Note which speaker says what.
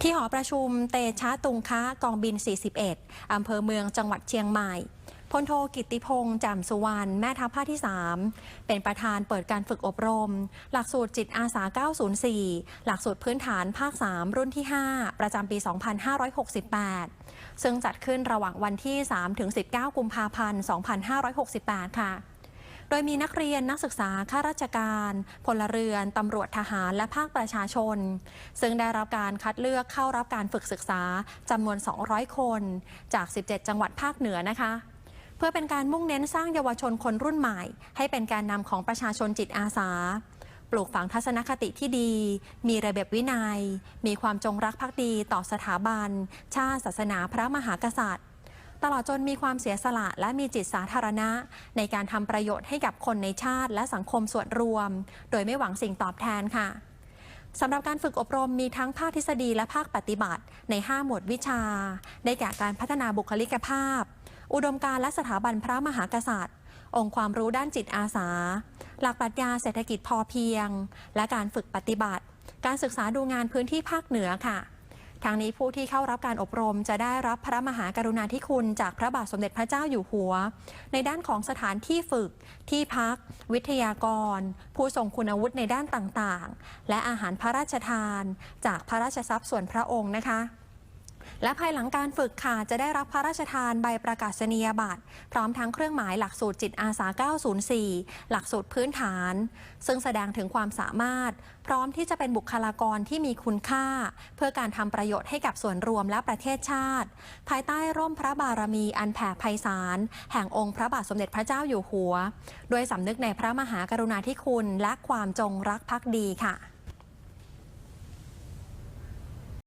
Speaker 1: ที่หอประชุมเตชะตุงคะกองบิน 41 อำเภอเมืองจังหวัดเชียงใหม่ พลโทกิติพงษ์จำสุวรรณ แม่ทัพภาคที่ 3 เป็นประธานเปิดการฝึกอบรม หลักสูตรจิตอาสา 904 หลักสูตรพื้นฐานภาค 3 รุ่นที่ 5 ประจำปี 2568 ซึ่งจัดขึ้นระหว่างวันที่ 3-19 กุมภาพันธ์ 2568 ค่ะ โดยมีนักเรียนนักศึกษาข้าราชการ พลเรือนตำรวจทหารและภาคประชาชน ซึ่งได้รับการคัดเลือกเข้ารับการฝึกศึกษาจำนวน 200 คน จาก 17 จังหวัดภาคเหนือนะคะเพื่อเป็นการมุ่งเน้นสร้างเยาวชนคนรุ่นใหม่ ให้เป็นการนำของประชาชนจิตอาสา ปลูกฝังทัศนคติที่ดี มีระเบียบวินัย มีความจงรักภักดีต่อสถาบัน ชาติศาสนาพระมหากษัตริย์ ตลอดจนมีความเสียสละและมีจิตสาธารณะ ในการทำประโยชน์ให้กับคนในชาติและสังคมส่วนรวม โดยไม่หวังสิ่งตอบแทนค่ะสำหรับการฝึกอบรมมีทั้งภาคทฤษฎีและภาคปฏิบัติ ใน 5 หมวดวิชา ได้แก่การพัฒนาบุคลิกภาพ อุดมการและสถาบันพระมหากษัตริย์ องค์ความรู้ด้านจิตอาสา หลักปรัชญาเศรษฐกิจพอเพียง และการฝึกปฏิบัติ การศึกษาดูงานพื้นที่ภาคเหนือค่ะ ทางนี้ผู้ที่เข้ารับการอบรมจะได้รับพระมหากรุณาธิคุณ จากพระบาทสมเด็จพระเจ้าอยู่หัว ในด้านของสถานที่ฝึก ที่พัก วิทยากร ผู้ทรงคุณวุฒิในด้านต่างๆ และอาหารพระราชทาน จากพระราชทรัพย์ส่วนพระองค์นะคะ และภายหลังการฝึกค่ะ จะได้รับพระราชทานใบประกาศนียบัตร พร้อมทั้งเครื่องหมายหลักสูตรจิตอาสา 904 หลักสูตรพื้นฐาน ซึ่งแสดงถึงความสามารถ พร้อมที่จะเป็นบุคลากรที่มีคุณค่า เพื่อการทำประโยชน์ให้กับส่วนรวมและประเทศชาติ ภายใต้ร่มพระบารมีอันแผ่ไพศาลแห่งองค์พระบาทสมเด็จพระเจ้าอยู่หัว ด้วยสำนึกในพระมหากรุณาธิคุณและความจงรักภักดีค่ะ